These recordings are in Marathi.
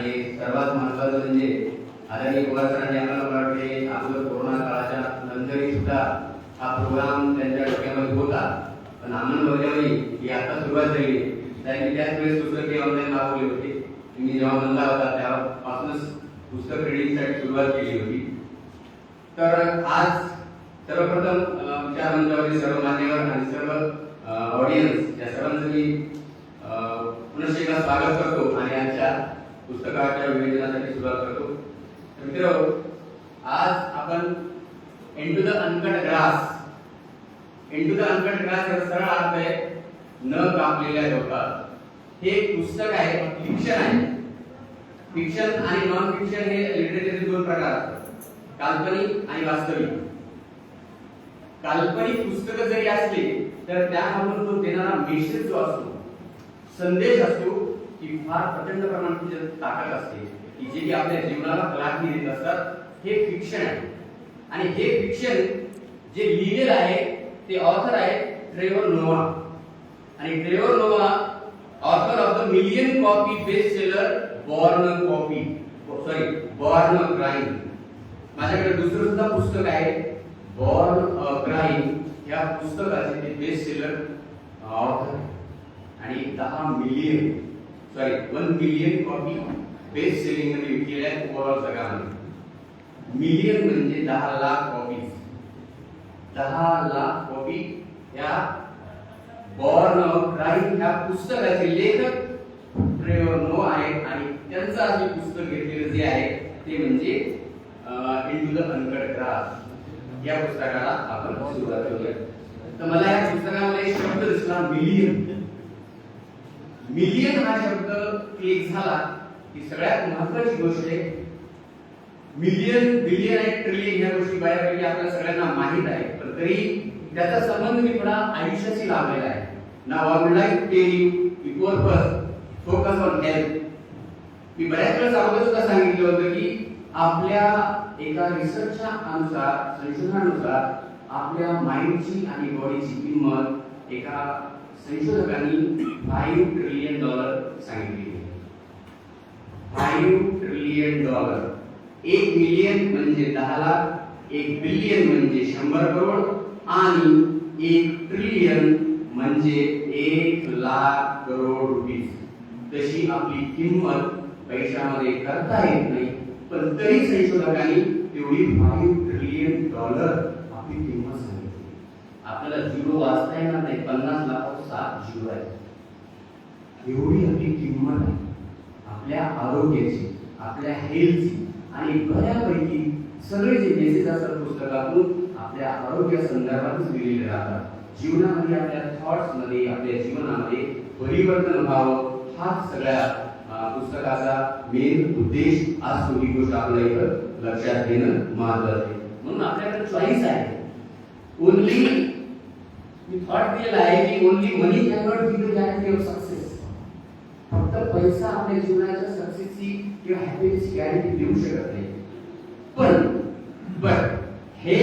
आणि सर्वात महत्वाचं म्हणजे आदरणीय कुमार सरांनी आम्हाला मला वाटते आपलं कोरोना काळाच्या नंतरही सुद्धा हा प्रोग्राम त्यांच्या डोक्यामध्ये होता. पण अंमलबजावणी ही आता सुरुवात झाली. त्यांनी त्याच वेळेस पुस्तके ऑनलाईन मागवली होती. मी जेव्हा म्हणला होता तेव्हापासूनच पुस्तक रिडिंगसाठी सुरुवात केली होती. तर आज सर्वप्रथम त्या विचार मंचावरील सर्व मान्यवर आणि सर्व ऑडियन्स या सर्वांचं मी अ, पुनश्च एकदा स्वागत करतो. आणि आजच्या पुस्तकाच्या विवेचनासाठी सुरुवात करतो. मित्र आज आपण into the uncut grass into the uncut grass याचा सरळ अर्थ आहे न कापलेल्या लोकात हे एक पुस्तक आहे फिक्शन आहे. फिक्शन आणि नॉन फिक्शन हे लिटरेचरचे दोन प्रकार असतात काल्पनिक आणि वास्तविक. काल्पनिक पुस्तकं जरी असली तर त्यामधून तो देणारा मेसेज जो असतो संदेश असतो की फार प्रचंड प्रमाणात ताकद असते. की जे की आपल्या जीवनाला कलाटणी देत असतात हे फिक्शन आहे. आणि हे फिक्शन जे लिहिलेलं आहे ते ऑथर आहे ट्रेवर नोवा आणि Trevor Noah author of the million copy best seller born copy sorry born crime माझ्याकडे दुसरं सुद्धा पुस्तक आहे बॉर्न क्राईम या पुस्तकाचे ते बेस्ट सेलर ऑथर आणि दहा million sorry one million copy best selling मध्ये विकलेल्या आहेत ओव्हरऑल जगामध्ये मिलियन म्हणजे दहा लाख कॉपीज दहा लाख कॉपी या बॉर्न क्राईम ह्या पुस्तकाचे लेखक ट्रेवर नो आहेत आणि त्यांचं मी पुस्तक घेतलेलं जे आहे, ते म्हणजे इंटू द अनकट ग्रास या पुस्तकाला आपण सुरुवात करूया. तर मला या पुस्तकामध्ये एक शब्द दिसला मिलियन मिलियन हा शब्द क्लिक झाला की सगळ्यात महत्वाची गोष्ट आहे मिलियन बिलियन आणि ट्रिलियन ह्या गोष्टी बऱ्यापैकी आपल्या सगळ्यांना माहीत आहे पण तरी त्याचा संबंध मी थोडा आयुष्याशी लावलेला आहे. ना I would like tell you before first focus on health मी बऱ्याच वेळेस अगोदर सुद्धा सांगितलं होतं की आपल्या एका रिसर्चच्या अनुसार संशोधनानुसार आपल्या माइंडची आणि बॉडीची किंमत एका संशोधकांनी फाईव्ह ट्रिलियन डॉलर सांगितले. फाईव्ह ट्रिलियन डॉलर एक मिलियन म्हणजे दहा लाख एक बिलियन म्हणजे शंभर करोड आणि एक ट्रिलियन म्हणजे एक लाख करोड रुपीज तशी आपली किंमत पैशामध्ये करता येत नाही. पण तरी संशोधकांनी तेवढी फाईव्ह ट्रिलियन डॉलर आपली किंमत सांगितली. आपल्याला झिरो वाचता येणार नाही पन्नास लाख सात जुलै एवढी आपली किंमत आहे. आपल्या आरोग्याची आपल्या हेल्थची आणि बऱ्यापैकी सगळे जे मेसेज असतात पुस्तकातून आपल्या आरोग्या संदर्भातच दिलेले राहतात. जीवनामध्ये आपल्या थॉट्समध्ये आपल्या जीवनामध्ये परिवर्तन व्हावं हा सगळ्या पुस्तकाचा मेन उद्देश आज ही गोष्ट आपल्या इथं लक्षात घेणं महत्वाचं आहे. म्हणून आपल्याकडे चॉईस आहे. ओनली मी थॉट दिलेला आहे की only money can not be the guarantee of success फक्त पैसा आपल्या जीवनाच्या सक्सेसची किंवा हॅपीनेसची गॅरंटी देऊ शकत नाही. पण बट हे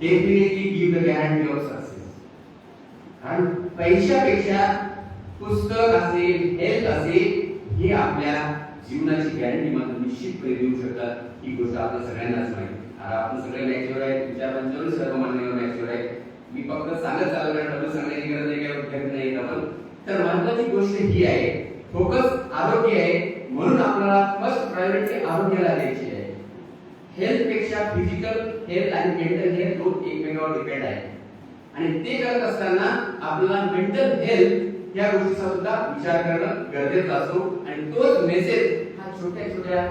definitely give the guarantee of success कारण पैशापेक्षा पुस्तक असेल हेल्थ असेल हे आपल्या जीवनाची गॅरंटी मात्र निश्चितपणे देऊ शकतात ही गोष्ट आपल्या सगळ्यांनाच माहिती. आपण सगळे मॅच्युअर आहे तुमच्या सर्व मान्यवर मॅच्युअर आहे मी फक्त सांगत चालू आहे सांगण्याची गरज आहे नाही आपण तर महत्वाची गोष्ट ही आहे फोकस आरोग्य आहे म्हणून आपल्याला फर्स्ट प्रायोरिटी आरोग्याला द्यायची आहे. हेल्थपेक्षा फिजिकल हेल्थ आणि मेंटल हेल्थ दोन एकमेकांवर डिपेंड आहे. आणि ते करत असताना आपल्याला मेंटल हेल्थ या गोष्टीचा सुद्धा विचार करणं गरजेचं असतो. आणि तोच मेसेज हा छोट्या छोट्या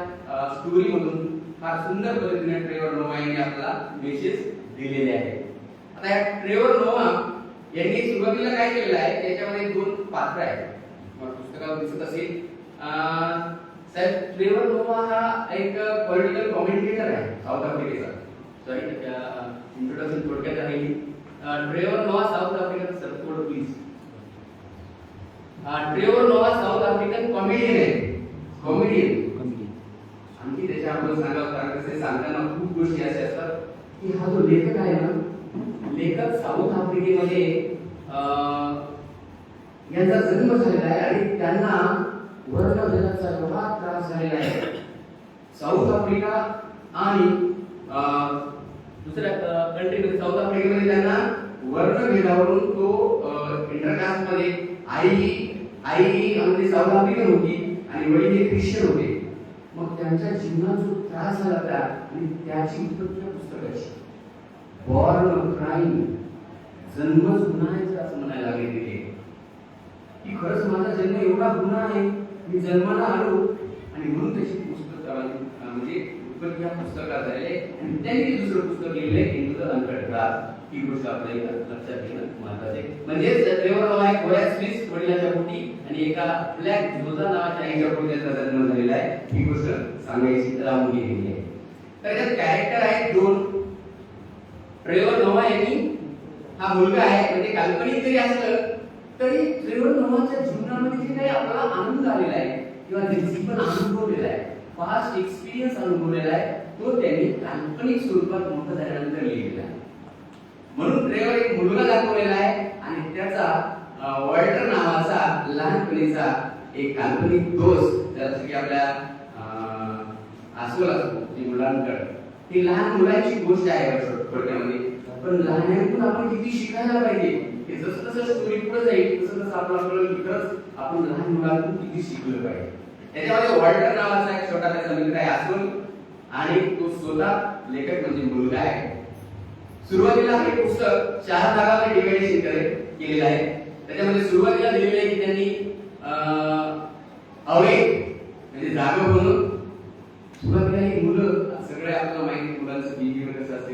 स्टोरी मधून फार सुंदर पद्धतीने ट्रेवर नोवाईने आपला मेसेज दिलेले आहे आता या ट्रेवर नोवा यांनी सुरुवातीला काय केलेलं आहे त्याच्यामध्ये दोन पात्र आहेत. पुस्तकावर दिसत असेल. साहेब ट्रेवर नोवा हा एक पॉलिटिकल कॉमेंटेटर आहे साऊथ आफ्रिकेचा सॉरी इंट्रोडक्शन थोडक्यात आहे. अं, Trevor Noah South African sir थोडं please Trevor Noah South African comedian आहे. कॉमेडियन आणखी त्याच्याबद्दल सांगावं कारण कसं सांगताना खूप गोष्टी अशा असतात की हा जो लेखक आहे ना लेखक साऊथ आफ्रिकेमध्ये यांचा जन्म झालेला आहे आणि त्यांना वर्णभेदाचा एवढा त्रास झालेला आहे. साऊथ आफ्रिका आणि दुसऱ्या कंट्रीमध्ये साऊथ आफ्रिकेमध्ये त्यांना वर्णभेदावरून तो इंटरकास्टमध्ये आई आई म्हणजे साऊथ आफ्रिकन होती आणि वडील हे ख्रिश्चन होते. मग त्यांच्या जीवनात जो त्रास झाला त्या आणि त्याची उत्पत्ती पुस्तकाची बॉर्न क्राईम. जन्मच गुन्हा आहे असं म्हणायला लागले तिथे की खरंच माझा जन्म एवढा गुन्हा आहे मी जन्माला आलो आणि म्हणून तशी पुस्तक म्हणजे उत्पत्ती या पुस्तकात आले आणि त्यांनी दुसरं पुस्तक लिहिलंय हिंदू अंतर्गत ही गोष्ट आपल्याला लक्षात घेणं महत्त्वाचे म्हणजे ट्रेवर नाव आहे गोया स्मिथ वडिलांच्या पोटी आणि एका ब्लॅक जोजा नावाच्या एका पोटी त्याचा जन्म झालेला आहे. ही गोष्ट सांगायची राहून गेलेली आहे तर त्यात कॅरेक्टर आहे दोन. ट्रेवर यांनी हा मुलगा आहे म्हणजे काल्पनिक जरी असलं तरी ट्रेवर नोवाच्या जीवनामध्ये जे काही आपल्याला आनंद आलेला आहे किंवा जे जीवन अनुभवलेला आहे फास्ट एक्सपिरियन्स अनुभवलेला आहे तो त्यांनी काल्पनिक स्वरूपात मोठं झाल्यानंतर लिहिलेला आहे. म्हणून ट्रेवर एक मुलगा दाखवलेला आहे आणि त्याचा वॉल्टर नावाचा लहानपणीचा एक काल्पनिक दोस्त जसं की आपल्या अं, अस्वल असतो जी मुलांकडे. ती लहान मुलांची गोष्ट आहे थोडक्यामध्ये. पण लहानपणातून आपण किती शिकायला पाहिजे? हे जसं जसं स्टोरी पुढे जाईल तसं तसं आपण आपल्याला खरंच आपण लहान मुलांतून किती शिकलं पाहिजे. त्याच्यामध्ये वॉल्टर नावाचा एक छोटा त्याचा मित्र आहे असून आणि तो स्वतः लेखक म्हणजे मुलगा आहे. सुरुवातीला हे पुस्तक चार भागामध्ये करे केलेलं आहे. त्याच्यामध्ये सुरुवातीला दिलेलं आहे की त्यांनी अवे म्हणजे जाग म्हणून सुरुवातीला हे मुलं सगळे आपल्याला माहिती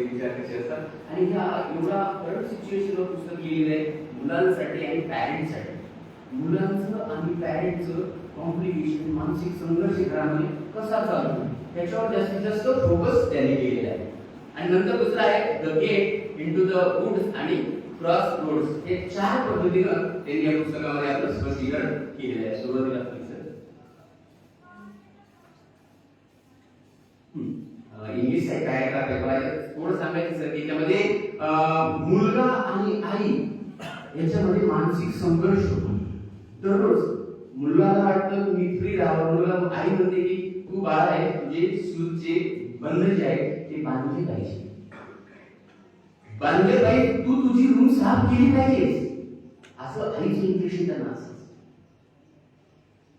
मुलांचं बिहेवियर विचार कसे असतात? आणि ह्या एवढा करंट सिच्युएशनवर पुस्तक लिहिलेलं आहे मुलांसाठी आणि पॅरेंट्ससाठी मुलांचं आणि पॅरेंटचं कॉम्प्लिकेशन मानसिक संघर्ष घरामध्ये कसा चालतो त्याच्यावर जास्तीत जास्त फोकस त्यांनी केलेला आहे. आणि नंतर दुसरं आहे the get into the woods आणि क्रॉस रोड्स हे चार पद्धतीनं त्यांनी या पुस्तकामध्ये आपलं स्पष्टीकरण केलेलं आहे. सुरुवातीला इंग्लिश आहे काय का पेपर आहे? थोडं सांगायचं सर की त्यामध्ये मुलगा आणि आई याच्यामध्ये मानसिक संघर्ष होतो. दररोज मुलाला वाटतं मी फ्री राहावं मुलगा आई म्हणते की तू बाळ आहे तुझे शूजचे बंद जे आहे ते बांधले पाहिजे. बांधले पाहिजे तू तुझी रूम साफ केली पाहिजे असं आईचे इंग्लिश त्यांना असं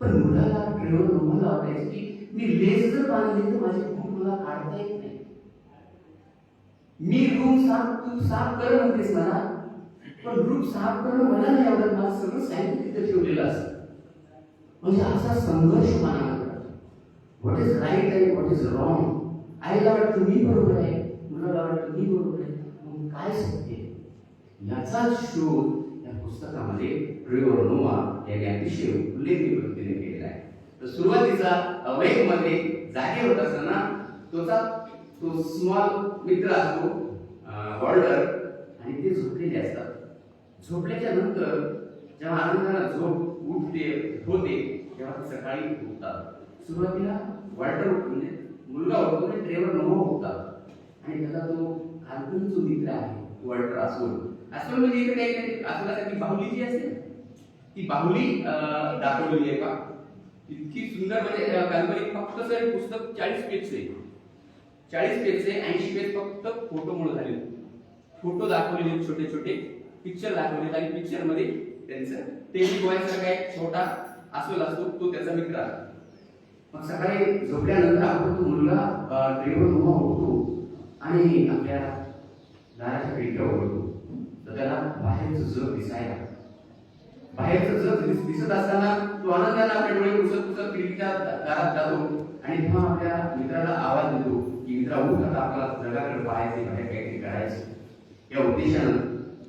पण मुलाला केवळ मला वाटायचं की मी लेस जर बांधले तर माझे भूक मला काढता येत मी रूम साफ तू साफ कर म्हणतेस मला पण रूम साफ करणं मला नाही आवडत. मला सगळं साहित्य तिथे ठेवलेलं असतं. म्हणजे असा संघर्ष मनामध्ये व्हॉट इज राईट आणि व्हॉट इज रॉंग आईला वाटतं मी बरोबर आहे मुलाला वाटतं मी बरोबर आहे. मग काय सत्य? याचा याचाच शोध या पुस्तकामध्ये ट्रेवर नोवा यांनी अतिशय उल्लेखनीय पद्धतीने केलेला आहे. तर सुरुवातीचा अवैधमध्ये जागे होत असताना तोचा तो स्मॉल मित्र असतो हॉल्डर आणि ते झोपलेले असतात. झोपल्याच्या नंतर जेव्हा आनंदाला झोप उठते होते तेव्हा सकाळी उठतात. सुरुवातीला वॉल्डर म्हणजे मुलगा उठतो आणि ट्रेवर नवा उठतात. आणि त्याचा तो काल्पनिक जो मित्र आहे वॉल्टर असून असं म्हणजे इकडे काही नाही अस्वलासारखी बाहुली जी असते ती बाहुली दाखवलेली आहे का इतकी सुंदर म्हणजे काल्पनिक फक्त सर पुस्तक चाळीस पेजचे आहे. चाळीस पेजचे ऐंशी पेज फक्त फोटोमुळे झाले फोटो दाखवलेले छोटे छोटे पिक्चर दाखवलेले आणि पिक्चरमध्ये त्यांचं टेबल बॉयसारखा एक छोटा अस्वल असतो तो त्याचा मित्र आहे. मग सकाळी झोपल्यानंतर आपण तो मुलगा ट्रेनवर उभा होतो आणि आपल्या दाराच्या खिडक्या उघडतो तर त्याला बाहेरचं जग दिसायला बाहेरचं जग दिसत असताना तो आनंदाने आपल्या डोळे पुसत पुसत खिडकीच्या दारात जातो आणि तेव्हा आपल्या मित्राला आवाज देतो. की मित्रा उठ आता आपल्याला जगाकडे पाहायचे बाहेर म्हणजे काहीतरी करायचं या उद्देशानं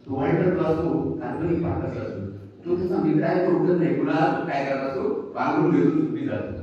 तो वाईट जो असतो काल्पनिक पाहत असतो. तो त्याचा मित्र आहे तो उठत नाही. कुणाला काय करत असतो? पांघरून घेऊन झोपी जातो.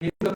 இந்த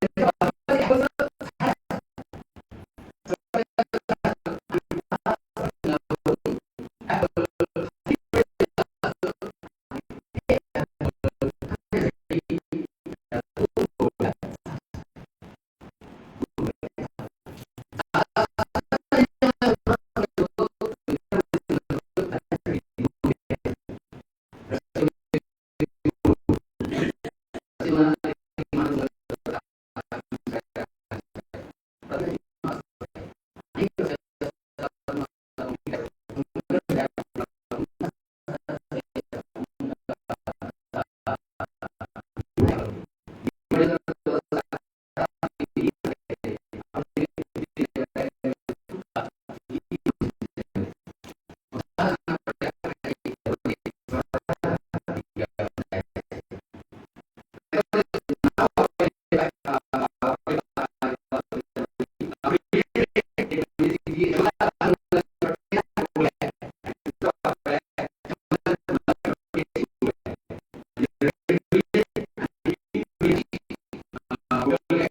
cambio